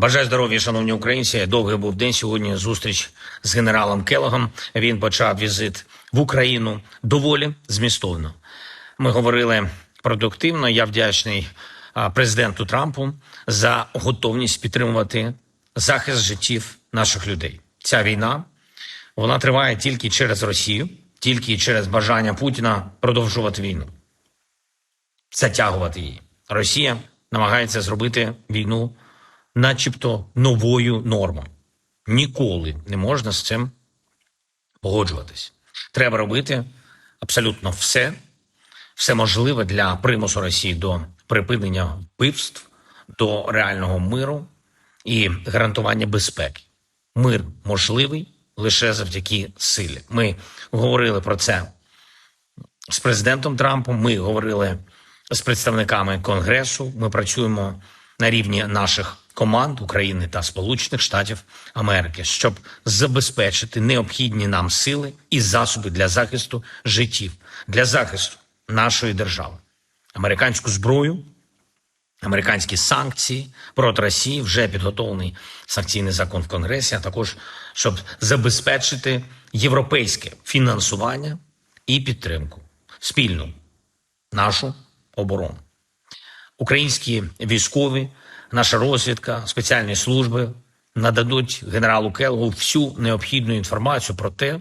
Бажаю здоров'я, шановні українці. Довгий був день. Сьогодні зустріч з генералом Келогом. Він почав візит в Україну доволі змістовно. Ми говорили продуктивно. Я вдячний президенту Трампу за готовність підтримувати захист життів наших людей. Ця війна вона триває тільки через Росію, тільки через бажання Путіна продовжувати війну, затягувати її. Росія намагається зробити війну, начебто, новою нормою. Ніколи не можна з цим погоджуватись. Треба робити абсолютно все, все можливе для примусу Росії до припинення вбивств, до реального миру і гарантування безпеки. Мир можливий лише завдяки силі. Ми говорили про це з президентом Трампом. Ми говорили з представниками Конгресу. Ми працюємо на рівні наших команд України та Сполучених Штатів Америки, щоб забезпечити необхідні нам сили і засоби для захисту життів, для захисту нашої держави, американську зброю. Американські санкції проти Росії вже підготовлений санкційний закон в Конгресі, а також щоб забезпечити європейське фінансування і підтримку спільну нашу оборону. Українські військові, наша розвідка, спеціальні служби нададуть генералу Келгу всю необхідну інформацію про те,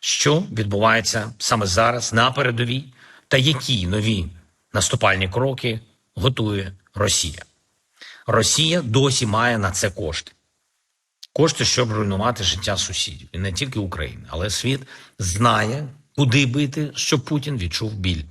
що відбувається саме зараз на передовій, та які нові наступальні кроки готує Росія. Росія досі має на це кошти. Кошти, щоб руйнувати життя сусідів, і не тільки України, але світ знає, куди бити, щоб Путін відчув біль.